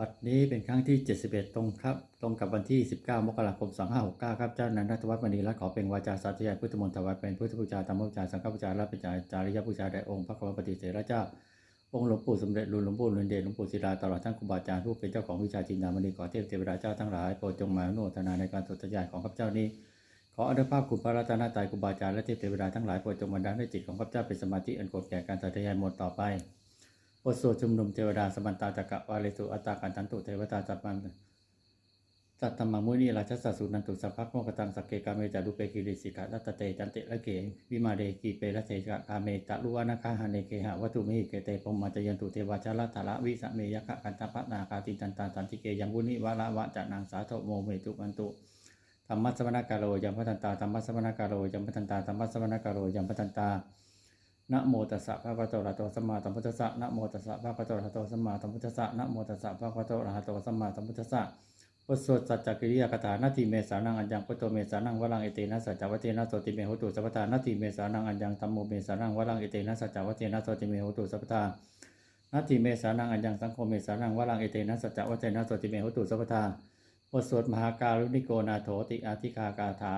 บัดนี้เป็นครั้งที่ 71 ตรงครับ ตรงกับวันที่ 19 มกราคม 2569 ครับ เจ้านันทวัฒน์มณีรัตน์ขอเป็นวาจาสาธยายพุทธมนต์ถวายเป็นพุทธบูชาธรรมบูชา สังฆบูชาและเป็นจาจาริยบูชาแด่องค์พระกวปฏิเสระเจ้า องค์หลวงปู่สมเด็จลวงหลวงปู่เรือนเดชหลวงปู่ศิลาตลอดทั้งครูบาอาจารย์ผู้เป็นเจ้าของวิชาจินดามณีขอเทพเทวดาเจ้าทั้งหลายโปรดจงมาอนุโมทนาในการสดทยายของข้าพเจ้านี้ ขออนุภาพคุณพระรัตนตรัยครูบาอาจารย์และเทพเทวดาทั้งหลายโปรดจงบันดาลให้จิตของข้าพเจ้าเป็นสมาธิอันกรธแก่การสดทยายหมดต่อไป บทสวดชุมนุมเทวดาสมันตาจักรวาเลสุอัตตากันตันตุเทวตาจัตมันสัตตมังมุนีราชสัสุนันตุสัพพะโมกตังสักเกกาเมจารุเปกิริสิกะรัตเตจันเตละเกวิมาเดกีเปละเสกะกาเมตะลุวานาคาหาเนเกหะวัตุมิหิเกเตปมมาจยันตุเทวาชาลทาระวิสเมยะคะกันตปะนาคาติจันตาสันติเกยังวุนิวะละวะจะนางสาโทโมเมตุกันตุธรรมะสมณกาโรยัมพันตาธรรมะสมณกาโรยัมพันตาธรรมะสมณกาโรยัมพันตา นะโมตัสสะภะคะวะโตอะระหะโตสัมมาสัมพุทธัสสะนะโมตัสสะภะคะวะโตอะระหะโตสัมมาสัมพุทธัสสะนะโมตัสสะภะคะวะโตอะระหะโตสัมมาสัมพุทธัสสะบทสวดสัจจกิริยาคาถานาทีเมสานังอัญญังพุทโธเมสานังวรังเอเตนะสัจจวัตเตนะโสติเมหุตุสัพพทานาทีเมสานังอัญญังธัมโมเมสานังวรังเอเตนะสัจจวัตเตนะโสติเมหุตุสัพพทานาทีเมสานังอัญญังสังโฆเมสานังวรังเอเตนะสัจจวัตเตนะโสติเมหุตุสัพพทาบทสวดมหาการุณิโกนาโถติอาทิคากาถา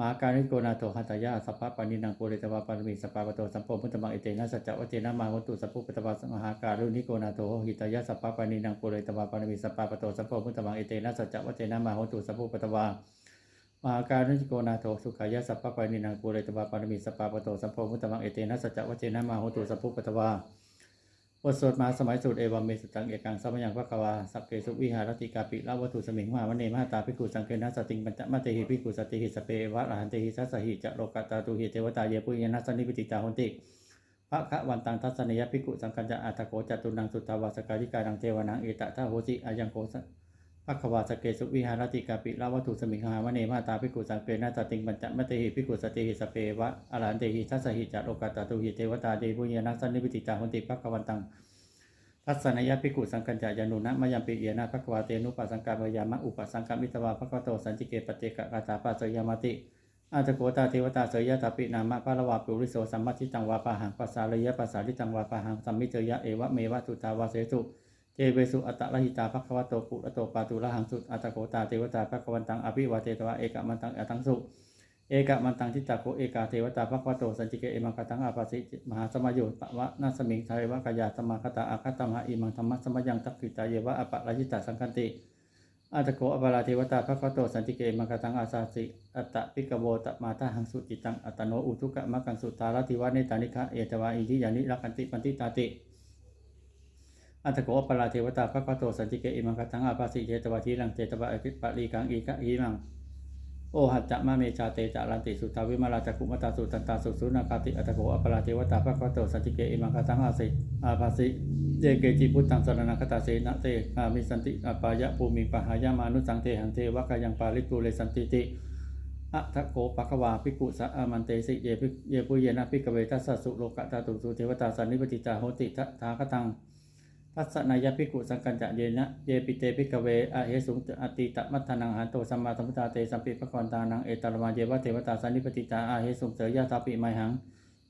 มาการุณิโกนาโถหัตยาสัพพะปานินังปุเรตวาปารมีสัพพะปโตสัมโพพุทธมังเอเตนะสัจจวัตเตนะมาหุตุสัพพุปตวาสมหาการุณิโกนาโถหิตยาสัพพะปานินังปุเรตวาปารมีสัพพะปโตสัมโพพุทธมังเอเตนะสัจจวัตเตนะมาหุตุสัพพุปตวามาการุณิโกนาโถสุขายาสัพพะปานินังปุเรตวาปารมีสัพพะปโตสัมโพพุทธมังเอเตนะสัจจวัตเตนะมาหุตุสัพพุปตวา บทสวดมาสมัยสูตรเอวัมเมสุตังเอกังสัพยังพระกวาสัพเพสุวิหารติกาปิละวัตถุสมิงมหาวเนมหาตาภิกขุสังเกนัสติงปัญจมัตติหิภิกขุสติหิสเปวะรหันติหิสัสหิจะโลกตาตุหิเทวตาเยปุยนัสสนิปิติตาหนติพระคะวันตังทัศนียภิกขุสังกัญจะอัตโกจตุนังสุตตาวาสกาลิกาดังเทวนังเอตตะโหสิอายังโก สพระขวาสเกสุวิหารติกาปิละวัตถุสมิงหามเนมาตาภิกขุสังเกนัสสติงปัญจมะเตหิภิกขุสติหิสเปวะอรหันเตหิสัสหิจะโลกาตตุหิเทวตาเยปุยนัสสนิปิติตาหนติพระควันตังทัศนยภิกขุสังกัญจายานุนะมยัมปิเยนะภควาเตนุปัสสังกามยามะอุปสังกามิตวาภควโตสันจิเกปเจกะกาถาปัสสยามติอาจโกตาเทวตาเสยยะตาปินามะพะละวาปุริโสสัมมัติตังวาปะหังปัสสาระยะปัสสาริตังวาปะหังสัมมิเจยะเอวะเมวะสุตาวาเสสุ เจเวสุอัตตะละหิตาภควโตปุระโตปาตุละหังสุอาจโกตาเทวตาภควันตังอภิวาเทตวะเอกมันตังอตังสุเอกมันตังทิตาโกเอกาเทวตาภควโตสันจิเกเอมังคตังอาภาสิมหาสมโยปะวะนาสมิงไทยวะกายาสมาคตาอาคตมหาอิมังธรรมะสมยังตักขิตาเยวะอปะราชิตาสังคันติอาตโกอปาราเทวตาภควโตสันจิเกเอมังคตังอาสาสิอัตตะปิกโวตมาตาหังสุจิตังอัตโนอุทุกะมะกังสุตาลติวะเนตานิคะเอตวาอิทิยานิรักันติปันติตาติ อันตถโกอปราเทวตาพระพัตโตสันติเกอิมังคตังอาภาสิเจตวาทีลังเจตวะอภิปะลีกังอีกะอีมังโอหัจจะมะเมชาเตจะลันติสุทาวิมาลาจักุมตาสุตันตาสุสุนาคาติอัตโกอปราเทวตาพระพัตโตสันติเกอิมังคตังอาสิอาภาสิเจเกจิพุทธังสรณคตาเสนะเตอามิสันติอปายะภูมิปหายามานุสังเทหังเทวะกายังปาลิกุเลสันติติอะทโกปะควาภิกขุสะอามันเตสิเยภิเยปุเยนะภิกขเวทัสสะสุโลกะตาตุสุเทวตาสันนิปติตาโหติทะทาคตัง ทัสนายภิกุสังกัญจะเยนะ เยปิเตภิกเวอะเหสุงอติตะมัทนังหันโตสัมมาสัมพุทธาเตสัมปิปะกรตานังเอตระมาเยวะเทวตาสันนิปติตาอาเหสุงเสยยะตาปิไมหัง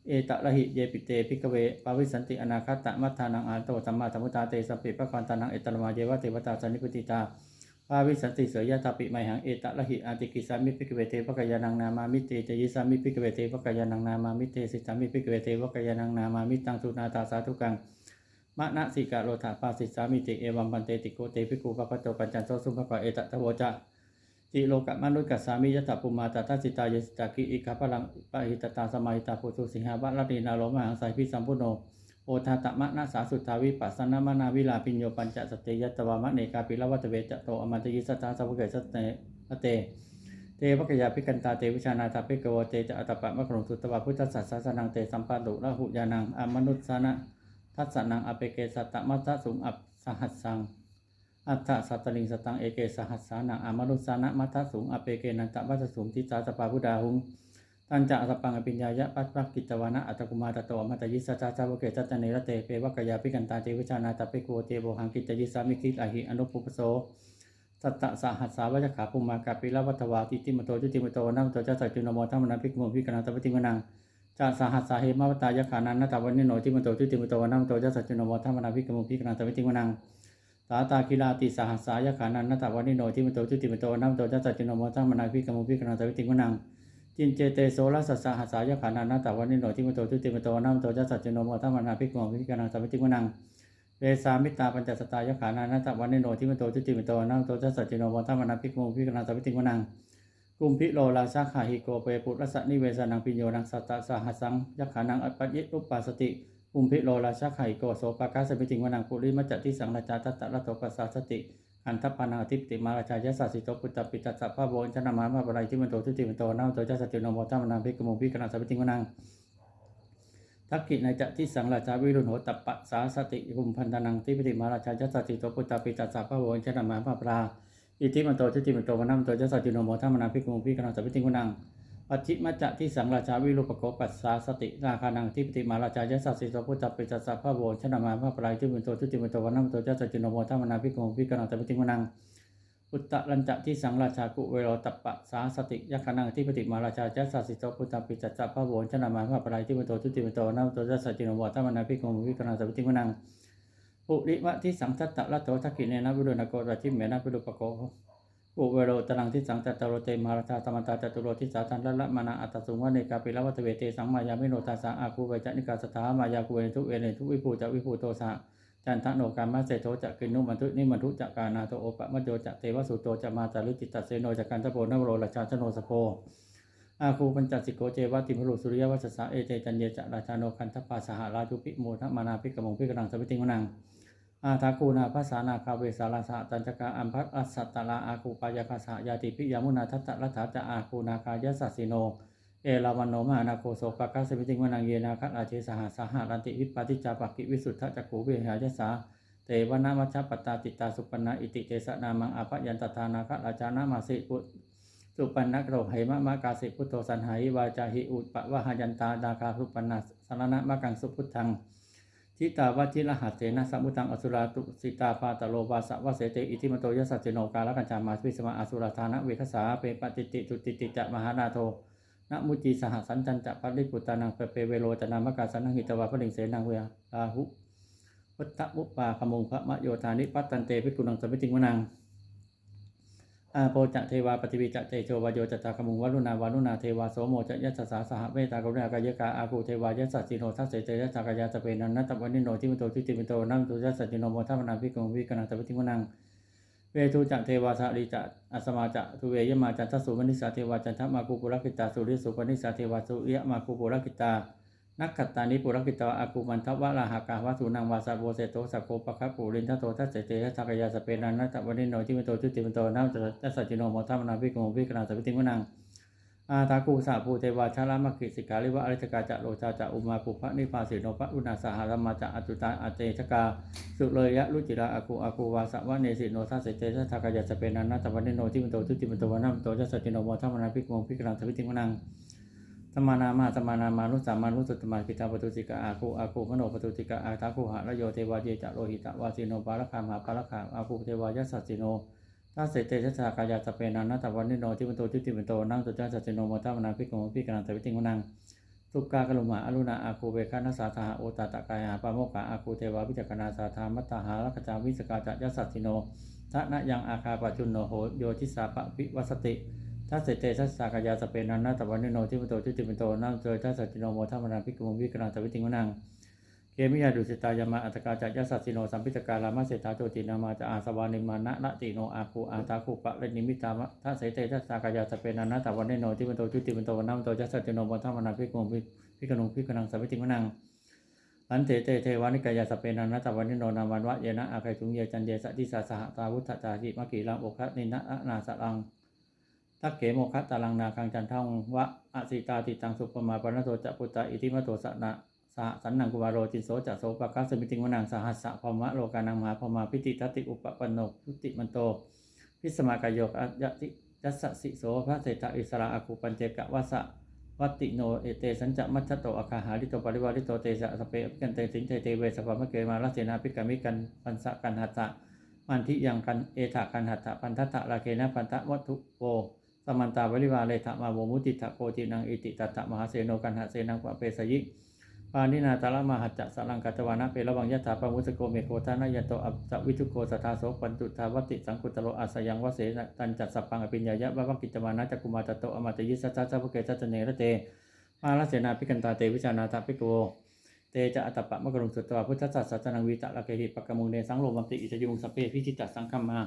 เอตะละหิเยปิเตภิกเวปาวิสันติอนาคตะมัทธานังหันโตสัมมาสัมพุทธาเตสัมปิปะกรตานังเอตระมาเยวะเทวตาสันนิปติตาปาวิสันติเสยยะตาปิไมหังเอตะละหิอาติกิสามิปิกเวเทวกายานังนามามิเตเจยิสามิปิกเวเทวกายานังนามามิเตสิสามิปิกเวเทวกายานังนามามิตังสุนาตาสาธุกัง มะนะสิกะโรธาปาสิสามิติเอวัมปันเตติโกเตภิกขุปะปะโตปัญจันโสสุภะปะเอตะทะโวจะติโลกะมนุษย์กัสสามิยะตะปุมาตทัสสิตายสิตากิอิกาพลังปะหิตตาสมาหิตาปุถุสิงหาบะลตินาโลมหังไสพิสัมพุโนโอทาตะมะนะสาสุทธาวิปัสสนามนาวิลาปิญโยปัญจสตเตยัตวามะเนกาปิลวัตเวจะโตอมันตยิสตาสัพเพเกสัตเตอเตเตวกยาภิกันตาเตวิชานาตาภิกโวเตจะอัตตปะมะขรงสุตตวาพุทธสัสสนังเตสัมปันตุละหุยานังอมนุสสนะ ทัสสนังอเปเกสัตตมัสสะสุงอัปสหัสสัง อัตถสัตตลิงสตังเอเกสหัสสานังอมนุสสนะมัทสุงอเปเกนันตวัสสุงทิสาสปาพุดาหุงตันจะสปังอภิญญายะปัสปักกิจวานะอัตกุมาตโตมัตยิสจาจาวเกจัตเนรเตเปวกยาภิกันตาเตวิชานาตเปโกเตโบหังกิจยิสามิคิอหิอนุปุปโสสัตตะสหัสสาวัจขาปุมากาปิลวัตวาติติมโตจุติมโตนัมโตจัสสจุนโมทัมมนันภิกโมภิกนันตปฏิมนัง จาสหัสสาเหมาวตายขานันนาตาวันนิโนติมโตจุติมโตวันนัมโตจัสสะจุนโมทัมมนันภิกโมภิกนันตปฏิมนังตาตาคิลาติสหัสสายขานันนาตาวันนิโนทิมโตจุติมโตวันนัมโตจัสสจิโนโมทัมมนาภิกขมุภิกขณาสวิติงวนังจินเจเตโสรัสสะหัสสายขานันนาตาวันนิโนทิมโตจุติมโตวันนัมโตจัสสจิโนโมทัมมนาภิกขมุภิกขณาสวิติงวนังเวสามิตาปัญจสตายขานันนาตาวันนิโนทิมโตจุติมโตวันนัมโตจัสสจิโนโมทัมมนาภิกขมุภิกขณาสวิติงวนัง กุมพิโลลาชาขาหิโกเปปุรัสะนิเวสนังปิโยนังสัตตสหัสังยักขานังอัปยิอุปปาสติกุมพิโลลาชาขาหิโกโสปากาสมิติงวนังปุริมัจจติสังราชาตัตตะระโตปัสสสติ อันทัปานาทิปติมาราชายสัสิโตปุตตปิตัสสะพะโวอินทนามามาปรายที่มันโตทุติมันโตนาโตจัสสติโนโมตัมนาภิกมุภิกขณาสมิติงวนังทักขิในจะที่สังราชาวิรุณโหตัปปะสาสติกุมพันธนังทิปติมาราชายสัสิโตปุตตปิตัสสะพะโวอินทนามามาปรา อิทิมันโตทิติมันโตวันนัมโตจัสสะจิโนโมทัมมนาภิกุมุภิกขณาสัพพิติงกุนังปัจจิมัจจะที่สังราชาวิรุปโกปัสสาสติราคานังทิปติมาราชายัสสะสิโตพุทธปิจัสสะพระโวชนะมาพระปรายทิมันโตทิติมันโตวันนัมโตจัสสะจิโนโมทัมมนาภิกขุมภิกขณาสัพพิติงกุนังอุตตะลัญจะที่สังราชากุเวโรตัปปะสาสติยักขานังทิปติมาราชายัสสะสิโตพุทธปิจัสสะพระโวชนะมาพระปรายทิมันโตทิติมันโตวันนัมโตจัสสะจิโนโมทัมมนาภิกขุมภิกขณาสัพพิติงกุนัง ปุริมะที่สังทัตตะละโตทักขิเนนะวิรุณโกราชิเมนะวิรุปโกอุเวโรตรังทิสังจัตตโรเตมหาราชาธรรมตาจตุโรทิสาทันละละมานาอัตตสุงวเนกาปิละวัตเวเตสังมายามิโนทาสาอาคูเวจนิกาสถามายาคูเวทุเวเนทุวิภูจะวิภูโตสะจันทะโนกามาเสโทจะกินุมันทุนิมันทุจะกานาโตโอปะมะโยจะเทวสุโตจะมาจารุจิตตเสโนจะกันทะโพนโรราชาชโนสโพอาคูปัญจสิโกเจวะติมรุสุริยวัชสะเอเจจันเยจะราชาโนคันทปาสหราชุปิโมทมานาภิกมงภิกนังสวิติงนัง อาทาคูนาภาษานาคาเวสาราสะตันจกาอัมพัสอัสสัตตลาอาคูปายาคาสายาติปิยามุนาทัตตะรัฐาจะอาคูนาคายสัสสิโน เอลาวันโนมานาโคโสปะกัสมิติงวนังเยนาคัตอาเจสหสหารันติวิปปติจาปกิวิสุทธจักขูเวหายสาเตวนามัชฌปตาติตาสุปนนาอิติเตสนามังอาภยันตทานาคราจานามาสิปุสุปันนักโรไหมะมะกาสิพุทโธสันหายวาจาหิอุปปะวะหายันตาดาคาสุปันนาสารณะมะกังสุพุทธัง ทิตาวชิรหัสเสนะสัมุตังอสุราตุสิตาปาตโลวาสวะเสติอิทิมโตยสัจโนกาลกัญจามาสวิสมาอสุราธานะเวทสาเปปติติจุติติจะมหานาโทนะมุจีสหสันจันจะปัริปุตานังเปเปเวโรจนามกาสันนังหิตวะพลิงเสนังเวลาหุวัตตะมุปปาขมงพระมะโยธานิปัตตันเตพิกุนังสมิติงวนัง อาโปจะเทวาปฏิวิจะเจโชวาโยจตาคมุงวัลุนาวาลุนาเทวาโสโมจะยัสสาสหเวตากรุณากายกาอาคูเทวายัสสิโนทัสเสเจยัสกายาสเปนันนัตตวันนิโนทิมโตทิติมิโตนัมตุยัสสิโนโมทัมนาภิกขุวิกนังตวิติมุนังเวทุจะเทวาสาริจะอัสมาจะทุเวยมาจันทสุมนิสาเทวาจันทมาคูปุรกิตาสุริสุปนิสาเทวาสุเยมาคูปุรกิตา นักขัตตานิปุรกิตาอากูมันทวะลาหากาวาสุนังวาสาโวเสโตสัโกปะคะปูรินทโตทัสเสเจยัสกายาสเปนันนัตวันนิโนทิมิโตทิติมิโตนัมตุยัสสจิโนโมทัมนาภิกขุวิกนังตวิติมุนังอาตากูสาภูเทวาชาลามกิสิกาลิวะอริจกาจะโลชาจะอุมาปุพะนิพาสิโนปะอุณาสหารมาจะอตุตาอเตชกาสุเลยยะรุจิราอากูอากูวาสะวะเนสิโนทัสเสเจทัสกายะสเปนันนัตวันนิโนทิมิโตทิติมิโตวันนัมโตยัสสจิโนโมทัมนาภิกขุวิกนังตวิติมุนัง สมานามาสมานามานุสามานุสุตตมากิตาปตุติกาอาคูอาคูมโนปตุติกาอาตาคูหะระโยเทวาเยจะโลหิตะวาสิโนปาลคามหาปาลคามอาคูเทวายัสสสิโนทัสเสเตชัสสากายาสเปนันนัตวันนิโนทิมิโตทิติมิโตนั่งตุจัสสสิโนโมทัมนาภิกขุวิกนังตวิติมุนังทุกกากลุมาอรุณาอาคูเวคานัสสาธาโอตตะกายาปาโมกขาอาคูเทวาวิจักนาสาธามัตตาหาลักจาวิสกาจะยัสสสิโนทะนะยังอาคาปจุนโนโหโยทิสาปะวิวัสติ ทัสเสเตทัสสากายาสเปนันนาตวันนิโนทิมิโตทิติมิโตนังเจยทัสสจิโนโมทัมนาภิกขุวิกนังตวิติมุนังเกมิยาดุสิตายามาอัตกาจัยัสสิโนสัมพิตกาลามาเสตาโจตินามาจะอาสวานิมานะนะติโนอาคูอาตาคูปะเลนิมิตามะทัสเสเตทัสสากายาสเปนันนาตวันนิโนทิมิโตทิติมิโตนังโตยัสสจิโนโมทัมนาภิกขุวิกนังภิกนังสัพพิติมุนังอันเตเตเทวานิกายาสเปนันนัตวันนิโนนาวันวะเยนะอาภัยทุงเยจันเยสะทิสาสหตาวุฒจาจิมะกีรังโอคะนินะอนาสลัง ทักเขโมคะตาลังนาคังจันทังวะอสิตาติตังสุปมาปนโตจะปุตตะอิทิมโตสนะสหสันนังกุวารโรจินโสจะโสปะกัสมิติงวนังสหัสสะพมะโลกานังมหาพมาพิติทัตติอุปปันโนพุติมันโต พิสมากโยกะยติยัสสิโสพระเศตะอิสระอาคูปัญเจกะวะสะวัติโนเอเตสัญจะมัชโตอาคาหาริโตปริวาริโตเตสะสเปอภิกันเตสินเตเตเวสภามะเกมาลเสนาภิกามิกันปันสะกันหัตตะมันทิยังกันเอถากันหัตถะปันทัตตะลาเกนะปันทะวัตถุโว สมันตาวริวาเลทะมาโวมุติทะโกจินังอิติตัตตะมหาเสโนกันหะเสนังปะเปสยิปานินาตาละมหัจจะสลังกัจวานะเประวังยะถาปมุสโกเมโกทานายโตอัปสวิทุโกสัทธาโสปันตุทาวติสังกุตโรอาสยังวเสนตันจัตสัพพังอภิญญายะวะวกิจวานะจักกุมาตโตอมตยิสัจจาภุเกจัตเนระเตมาลเสนาภิกันตาเตวิชานาตาภิโกเตจะอัตตปะมะกรุงสุตวาพุทธสัสสัจนังวีตะละเกหิปะกมุงเนสังโลมันติอิจยุงสเปพิจิตตสังคัมมา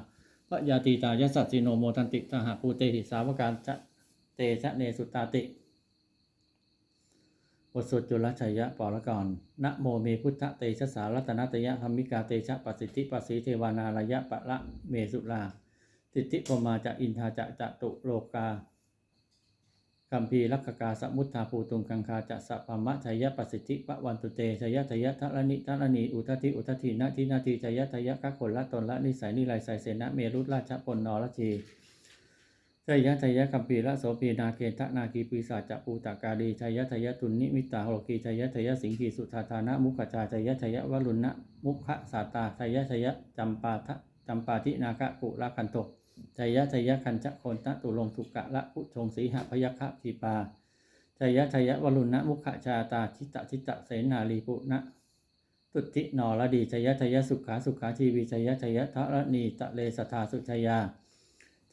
ปะยาตีตายสัตสิโนโมทันติสหภูเตหิสาวการจะเตชะเนสุตตาติบทสวดจุลชัยยะปรกรนะโมเมพุทธเตชะสารัตนตยะธรรมิกาเตชะปัสสิทธิปัสสีเทวานาลยะปะละเมสุลาติติปมาจะอินทาจะจะตุโลกา กัมพีลักกาสมุทธาภูตุงกังคาจะสัพพมะชัยยะปัสสิทธิปะวันตุเตชัยยะทยะทะละนิทะละนีอุทธิอุทธินาทินาทีชัยยะทยะกักคนละตนละนิสัยนิไลไสเสนะเมรุตราชปนนรชีชัยยะชัยะกัมปีละโสปีนาเกทะนาคีปีศาจจะปูตากาลีชัยยะชัยะตุนนิมิตาโหกีชัยยะชัยะสิงคีสุธาธานะมุขจาชัยยะชัยะวรุณนะมุขะสาตาชัยยะชัยะจำปาทะจำปาทินาคะปุละคันโต ชัยยะชัยยะคันจะโคนตะตุลงสุกะละพุชงสีหะพยัคฆทีปาชัยยะชัยยะวรุณนะมุขะชาตาชิตะชิตะเสนาลีปุนะตุตินอรดีชยชยะสุขาสุขาทีวีชยชยทะรณีตะเลสทาสุชยา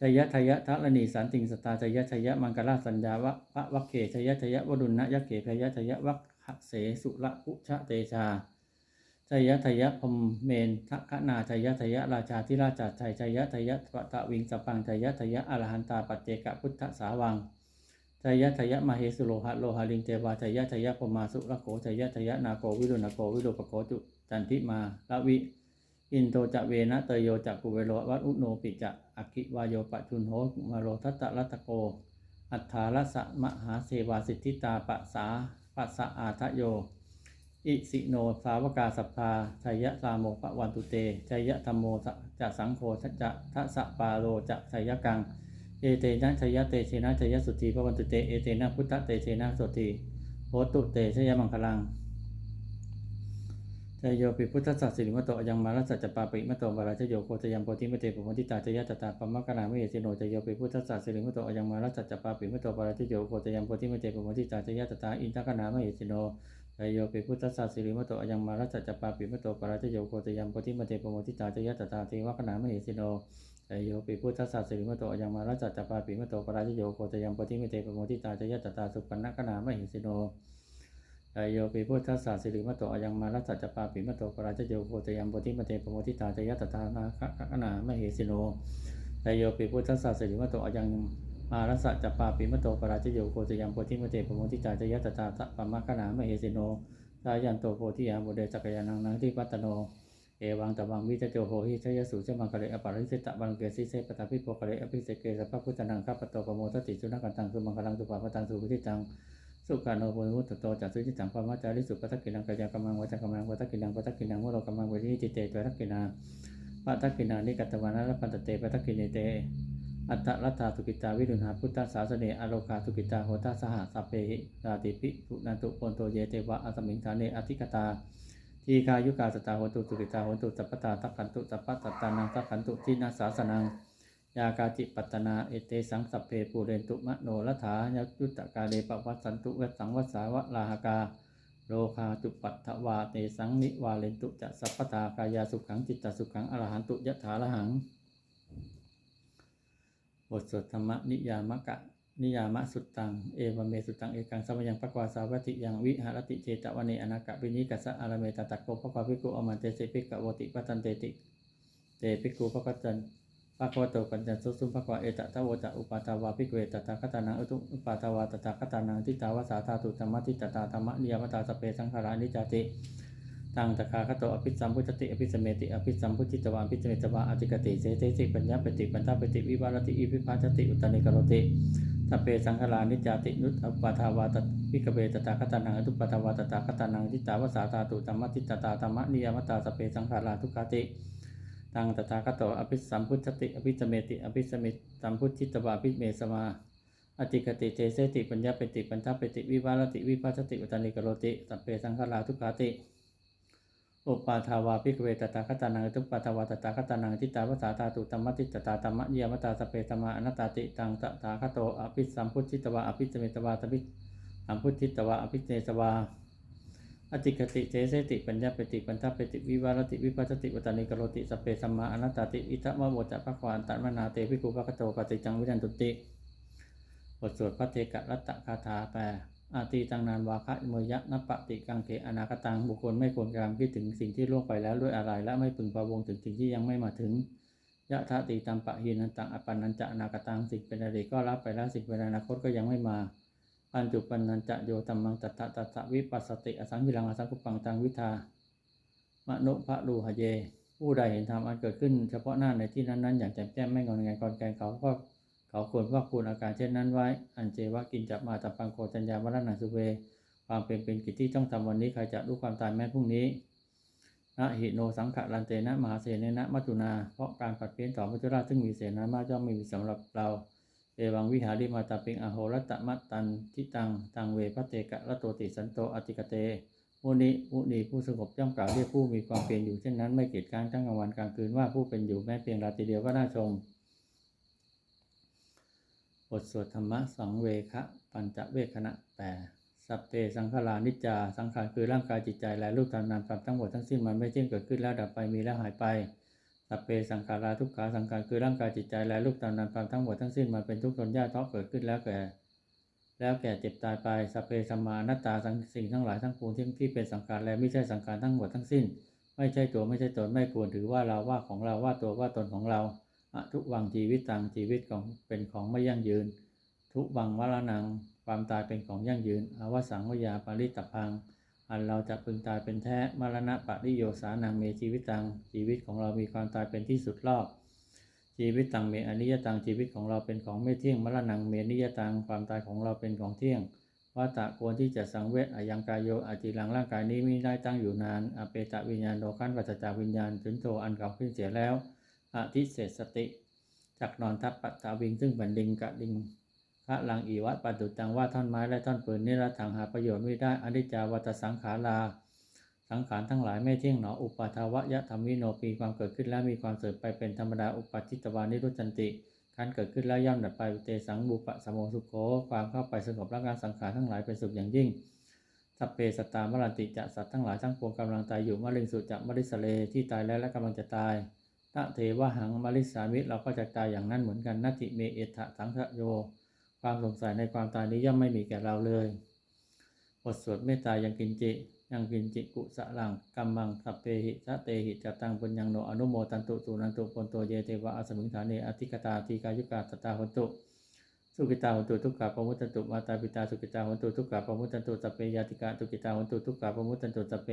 ชยทยทะรณีสันติงสตาชยชยะมังกลาสัญญาวะพระวัคเขชยชยะวรุณนะยะเขพยชยะวัคเสสุละพุชะเตชา ชัยทยพมเมนทะคนาชัยทยะราชาธิราชาชัยชัยทยปตะวิงสปังชัยทยะอรหันตาปัจเจกพุทธสาวังชัยทยะมเหสุโลหะโลหะลิงเทวาชัยทยะพมาสุระโขชัยทยะนาโกวิรุณโกวิโรปโกจุจันทิมาละวิ อินโทจะเวนะเตโยจะกุเวโรวัตอุโนปิจะอคิวายโยปะชุนโหมาโรทัตตะรัตโก อัฏฐาลสะมหาเสวาสิทธิตาปะสาปัสสะอาทะโย อิสิโนสาวกาสัพพาชัยยะสามโมปะวันตุเตชัยยะธรรมโมจะสังโฆจะทะสะปาโลจะชัยยะกัง เอเตนะชัยยะเตเชนะชัยยะสุตีปะวันตุเตเอเตนะพุทธเตเชนะสุตีโหตุเตชัยยะมังคลังชยโยปิพุทธสัสสิริมโตยังมารัสสจจปาปิมโตวาราชโยโคตยัมโพธิมเตปโมทิตาจยะตตาปมะกนาเมเสโนชยโยปิพุทธสัสสิริมโตยังมารัสสจจปาปิมโตวาราชโยโคตยัมโพธิมเตปโมทิตาจยะตตาอินทกนาเมเสโน ชยโยปิพุทธสัสสิริมโตอยังมารัสจจปาปิมโตวาราชโยโคตยัมโพธิมเตปโมทิตาจยตตาเทวกนามเหสิโนชยโยปิพุทธสัสสิริมโตอยังมารัสจจปาปิมโตวาราชโยโคตยัมโพธิมเตปโมทิตาจยตตาสุปนกนามเหสิโนชายโยปิพุทธศาสิริมโตอยังมารัสสัปาปิมโตปราชโยโพตยัมโพธิมเตปโมทิตาจยตตานาคะคะนามเหสิโนชายโยปิพุทธศาสิริมโตอยัง มารัสสัจจปาปิมโตปราชโยโพตยัมโพธิมเตปโมทิตาจยะตตาสัปปมะคะนามเหสิโนสายันโตโพธิยามโมเดจักยานังนังที่ปัตโน เอวังตวังวิจโจโหหิชยสุชมังคะเลอปาริสิตะบังเกสิเสปตาพิโปคะเลอภิเสเกสัพพพุทธนังข้าปโตปโมทติสุนักันตังสุมังคลังสุปาปตังสุวิทิตังสุขาโนโพนุตโตจัตสุจิตังปามาจาริสุปัตกินังกายกัมมังวัจกัมมังวัตกินังปัตกินังวโรกัมมังวิจิเตตัวทักกินาปัตกินานิกัตตวานะปันตเตปัตกินเต อัตตรัตถาตุกิตาวิรุณหาพุทธศาสเนอโลคาตุกิตาโหตาสหสัพเพหิราติปิสุนันตุปนโตเยเตวะอัสมิงฐานเนอธิกตาทีคายุกาสตาโหตุตุกิตาโหตุสัพพตาทักขันตุสัพพตัตตานังทักขันตุทินาสาสนังยากาจิปัตตนาเอเตสังสัพเพปูเรนตุมะโนรัฐายยุตตกาเดปวัสสันตุเวสังวสาวะลาหกาโลคาตุปัตถวาเตสังนิวาเลนตุจะสัพพตากายาสุขังจิตตสุขังอรหันตุยะถาละหัง บทสวดธรรมนิยามกะ นิยามะสุตตัง เอวเมสุตตัง เอกังสัมยังปะกวาสาวัติยังวิหารติเจตวเนอนากะปินิกัสสะอารเมตตะโกปะกวาภิกขุอมันเตเสปิกะวติปัตันเตติเตปิกขุปะกัจจันภะควะโตปัญจสุสุภะควะเอตตะโวจะอุปาทาวาภิกเวตตาคตานังอุตุอุปาทาวาตถาคตานังทิตาวาสาธาตุธรรมทิตตาธรรมนิยมตาสเปสังขารานิจจติ ตังตถาคตโตอภิสัมพุทธติอภิสเมติอภิสัมพุทธิตวาอภิสเมตวาอธิกติเสเตสิปัญญาปฏิปัญญาปฏิวิวารติอิพิพาชติอุตตนิกรติสเปสังขารานิจจตินุตอปาทาวาตภิกเวตตาคตานังอุตุปาทาวาตถาคตานังทิตาวสาธาตุธรรมทิตตาธรรมนิยมตาสเปสังขาราทุกขติตังตถาคตอภิสัมพุทธติอภิสเมติอภิสมิสัมพุทธิตวาอภิเมสมาอติกติเจเสติปัญญาปติปัญญาปติวิวารติวิภัชติอุตานิกรติสัพเพสังขาราทุกขติ อุปาทาวาภิกเวตตาคตานังทุปาทาวาตตาคตานังทิตาวสาตาตุตมมติตตาตมมะเยมตาสเพธรรมาอนัตตาติตังตถาคโตอภิสัมพุทธิตวาอภิสมิตวาตภิสัมพุทธิตวาอภิเนสวาอติกติเจเสติปัญญาปติปัญทปติวิวารติวิปัสสติวัตานิกรติสเปสัมมาอนัตตติอิทะมะโมจะภควานตันมนาเตภิกขุภคโตปฏิจังวิรันตุติบทสวดพระเทกะรัตตคาถาแปล อาตีตังนานวาคะเมยะนปติกังเกอนาคตังบุคคลไม่ควรกำลังคิดถึงสิ่งที่ล่วงไปแล้วด้วยอะไร และไม่พึงพะวงถึงสิ่งที่ยังไม่มาถึงยะทะติตัมปะหินันตังอปันนันจะอนาคตังสิ่งเป็นอดีตก็รับไปแล้วสิ่งเป็นอนาคตก็ยังไม่มาปัญจุปันนันจะโยตัมมังตัตตะตัตตะวิปัสสติอสังวิรังอสังกุปังตังวิทามนุภะรูหเย ผู้ใดเห็นธรรมอันเกิดขึ้น เฉพาะหน้าในที่นั้นๆ อย่างแจ่มแจ้งไม่งอนงายกอนแกงเขาก็ เขาควรว่าคูณอาการเช่นนั้นไว้ อันเจวะกินจับมาตับปังโคจัญญามรณะสุเว ความเป็นเป็นกิจที่ต้องทำวันนี้ใครจะรู้ความตายแม้พรุ่งนี้นะหิโนสังขะลันเตนะมหาเสนนะมัจจุนา เพราะการปัดเปลี่ยนต่อพระจุราชซึ่งมีเสนามากย่อมไม่มีสำหรับเราเอวังวิหาริมาตาปิงอโหรัตมัตตันทิตังตังเวพระเตกะระโตติสันโตอติกเตมุนิมุนีผู้สงบย่อมกล่าวเรียกผู้มีความเพียรอยู่เช่นนั้นไม่เกียจการทั้งกลางวันกลางคืนว่าผู้เป็นอยู่แม้เพียงราตรีเดียวก็น่าชม บทสวดธรรมะสังเวคะปัญจเวคณะแปดสัพเตสังขารานิจจา สังขารคือร่างกายจิตใจและรูปธรรมนามธรรมทั้งหมดทั้งสิ้นมันไม่เที่ยงเกิดขึ้นแล้วดับไปมีแล้วหายไปสัพเพสังขาราทุกขาสังขารคือร่างกายจิตใจและรูปธรรมนามธรรมทั้งหมดทั้งสิ้นมันเป็นทุกข์ทนยากเพราะเกิดขึ้นแล้วแก่แล้วแก่เจ็บตายไปสัพเพสัมมานัตตาสังสิ่งทั้งหลายทั้งปวงที่ที่เป็นสังขารและไม่ใช่สังขารทั้งหมดทั้งสิ้น ไม่ใช่ตัวไม่ใช่ตนไม่ควรถือว่าเราว่าของเราว่าตัวว่าตนของเรา อทุกวังชีวิตตังชีวิตของเป็นของไม่ยั่งยืน ทุกวังวรนัง ความตายเป็นของยั่งยืนอาวสังวยาปาริตพัง อันเราจะพึงตายเป็นแท้มรณะปริโยสานังเมชีวิตตังชีวิตของเรามีความตายเป็นที่สุดรอบชีวิตตังเมอนิยตังชีวิตของเราเป็นของไม่เที่ยงมรณังเมนิยตังความตายของเราเป็นของเที่ยงว่าตะควรที่จะสังเวชอายังกายโยอาจิลังร่างกายนี้ไม่ได้ตั้งอยู่นานอเปตะวิญญาณโลคันวัจจาวิญญาณถึงโตอันเก่าขึ้นเสียแล้ว อธิเศษสติจักนอนทับปัตตาวิง ซึ่งเป็นดิงกะดิงพระลังอีวัตปตุตังว่าท่อนไม้และท่อนปืนนิรัตถังหาประโยชน์ไม่ได้อนิจจาวัตสังขาราสังขารทั้งหลายไม่เที่ยงหนออุปาทาวะยะธรรมวิโนปีความเกิดขึ้นแล้วมีความเสื่อมไปเป็นธรรมดาอุปัจิตวานิรุจันติการเกิดขึ้นแล้วย่อมดับไปเตสังบุปะสมโมสุโขความเข้าไปสงบร่างกายสังขารทั้งหลายเป็นสุขอย่างยิ่งสัพเพสตามรันติจะสัตว์ทั้งหลายทั้งปวงกำลังตายอยู่มะเร็งสุจะมริสเลที่ตายแล้วและกำลังจะตาย ตะเทวหังมริสามิเราก็จะตายอย่างนั้นเหมือนกันนัตติเมเอตะสังขโย ความสงสัยในความตายนี้ย่อมไม่มีแก่เราเลยบทสวดเมตตายังกินจิ ยังกินจิกุสะลังกัมมังสัพเพหิสะเตหิจตังปุญญังโนอนุโมตันตุตุนันตุปนโตเยเทวะอสมิงฐานีอธิกตาทีกายุกาตตาหนตุ สุกิตาหนตุทุกขะปมุตตันตุมาตาปิตาสุกิตาหนตุทุกขะปมุตตันตุสัพเพยาติกาสุกิตาหนตุทุกขะปมุตตันตุสัพเพ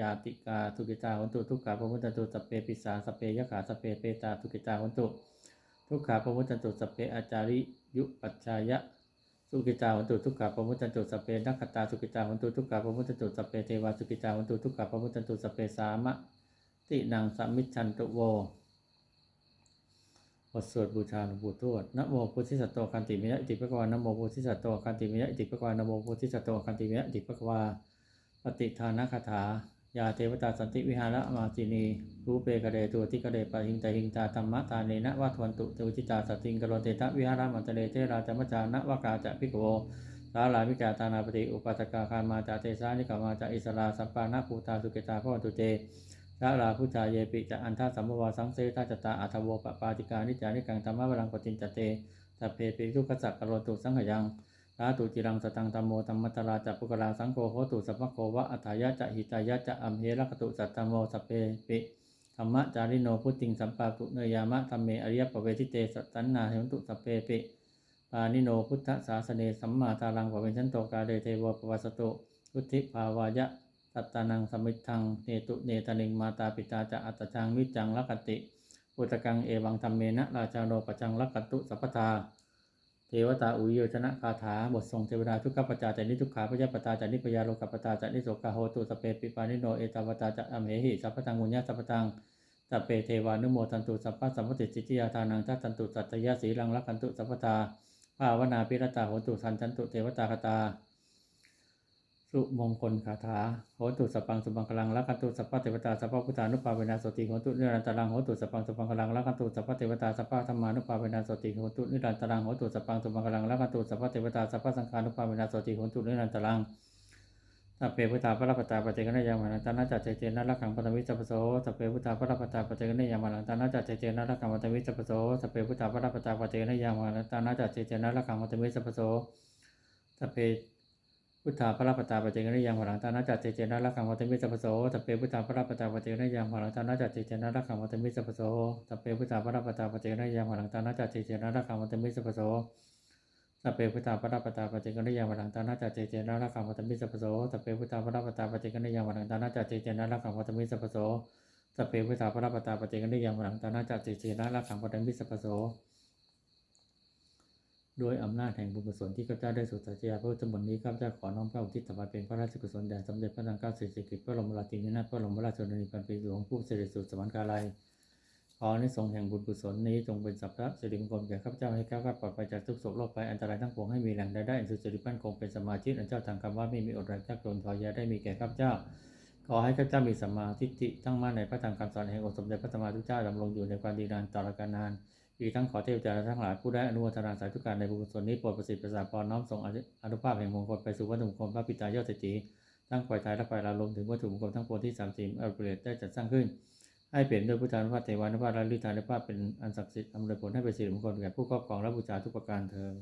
ยาติกาสุกิตาหนตุทุกขะปมุตตันตุสัพเพปิสาสัพเพยะขาสัพเพเปตาสุกิตาหนตุทุกขะปมุตตันตุสัพเพอาจาริยุปัจจายะสุกิตาวันตุทุกขะปมุตตันตุสัพเพนักขตาสุกิตาวันตุทุกขะปมุตตันตุสัพเพเทวาสุกิตาวันตุทุกขะปมุตตันตุสัพเพสามะตินังสัมมิชันตุโว บทสวดบูชาหลวงปู่ทวดนะโมพุทธิสัตโตคันติมิยะอิติปะกวานะโมพุทธิสัตโตคันติมิยะอิติปะกวานะโมพุทธิสัตโตคันติมิยะอิติปะกวาปฏิทานคาถายาเทวตาสันติวิหารมาจินีรูเปกะเดตัวที่กะเดปะหิงแตาหิงตาธรรมะตาเนนะวัทวันตุเทวจิตาสัตติงกโรเตทะวิหารมันตเลเทราจมจานะวากาจะพิกโวสาลามิจาตานาปฏิอุปัสกาคามาจาเตสานิกามาจาอิสราสัปปานาภูตาสุเกตาพระตุเต สาลาพุทธาเยปิจะอันทาสัมภวาสังเสทาจตาอัทโวปปาติกานิจานิกังธรรมะวรังปฏินจเตสัพเพปิทุกขสักกโรตุสังขยังสาตุจิรังสตังธรรมโมธรรมตราจัปุกราสังโฆโหตุสัพพะโควะอัฏฐายะจะหิตายะจะอัมเหระกตุสัตตโมสัพเพปิธรรมะจาริโนพุทธิงสัมปาตุเนยามะธรรมเมอริยปเวทิเตสัตตันนาเหมตุสัพเพปิปานิโนพุทธศาสเนสัมมาตาลังปเวชันโตกาเดเทวปวัสตุพุทธิภาวายะ ตัตตานังสมิทังเนตุเนตนิงมาตาปิตาจะอัตจังมิจังลักขติปุตกังเอวังธรรมเมนะราชาโนปจังลักขตุสัพพทาเทวตาอุโยชนะคาถาบททรงเทวดาทุกขปจาจานิทุกขาพยาปตาจานิปยาโลกปตาจานิโสกาโหตุสเปปิปานิโนเอตาวตาจะอเหหิสัพพตังมุญญาสัพพตังสัพเพเทวานุโมทันตุสัพพะสัมปติจิตติยาทานังทัตันตุสัตยาสีลังลักขันตุสัพพทาภาวนาพิรตาโหตุสันจันตุเทวตาคตา สุมงคลคาถาโหตุสปังสุบังคลังละกันตุสัพพะเทวตาสัพพะพุทธานุภาเวนะโสติโหตุนิรันตรังโหตุสปังสุบังคลังละกันตุสัพพะเทวตาสัพพะธรรมานุภาเวนะโสติโหตุนิรันตรังโหตุสปังสุบังคลังละกันตุสัพพะเทวตาสัพพะสังฆานุภาเวนะโสติโหตุนิรันตรังสัพเพพุทธาพระปตาปฏิกันยังมหันตานาจัจเจเจนะรักขังปตมิสัพโสสัพเพพุทธาพระปตาปฏิกันยังมหันตานาจัจเจเจนะรักขังปตมิสัพโสสัพเพพุทธาพระปตาปฏิกันยังมหันตานาจัจเจเจนะรักขังปตมิสัพโสสัพเพ พุทธาพระปตาปฏิกันยังมหันตานาจัจเจเจนะรักขังปตมิสัพโสสัพเพพุทธาพระปตาปฏิกันยังมหันตานาจัจเจเจนะรักขังปตมิสัพโสสัพเพพุทธาพระปตาปฏิกันยังมหันตานาจัจเจเจนะรักขังปตมิสัพโสสัพเพพุทธาปรัปตาปฏิกันยังวังตานาจัตเจเจนะรักขังวัตมิสัพโสสัพเพพุทธาปรัปตาปฏิกันยังวังตานาจัตเจเจนะรักขังวัตมิสัพโสสัพเพพุทธาปรัปตาปฏิกันยังวังตานาจัตเจเจนะรักขังวัตมิสัพโส ด้วยอำนาจแห่งบุญกุศลที่ข้าพเจ้าได้สุดสัจยาพระพุทธมนต์นี้ข้าพเจ้าขอน้อมเข้าอุทิศถวายเป็นพระราชกุศลแด่สมเด็จพระนางเจ้าสิริกิติ์พระบรมราชินีนาถพระบรมราชชนนีพันปีหลวงผู้เสด็จสู่สวรรคาลัยขอในสงแห่งบุญกุศลนี้จงเป็นสัพพะสิริมงคลแก่ข้าพเจ้าให้แก้วกลาปลอดภัยจากทุกโศกโรคภัยอันตรายทั้งปวงให้มีแหล่งใดได้สุจริตมั่นคงเป็นสมาธิอันเจ้าทางคำว่าไม่มีอดแรงยากจนขอยาได้มีแก่ข้าพเจ้าขอให้ข้าพเจ้ามีสัมมาทิฏฐิตั้งมั่นในพระธรรมคำสอนแห่งองค์สมเด็จพระสัมมาสัมพุทธเจ้าดำรงอยู่ในความดีนานตลอดกาลนานาน อีกทั้งขอเทพเจ้าทั้งหลายผู้ได้อนุโมทนาสาธุการในบุญส่วนนี้โปรดประสิทธิ์ประสาพรน้อมส่งอนุภาพแห่งมงคลไปสู่วัตถุมงคลพระปิตายอดเศรษฐีทั้งฝ่ายไทยและฝ่ายลาวรวมถึงวัตถุมงคลทั้งปวงที่สามสิบอัลเบรตได้จัดสร้างขึ้น ให้เปลี่ยนด้วยพุทธานุภาพเทวานุภาพและฤทธานุภาพเป็นอันศักดิ์สิทธิ์อำนวยผลให้เป็นสิริมงคลแก่ผู้ครอบครองและบูชาทุกประการเทอ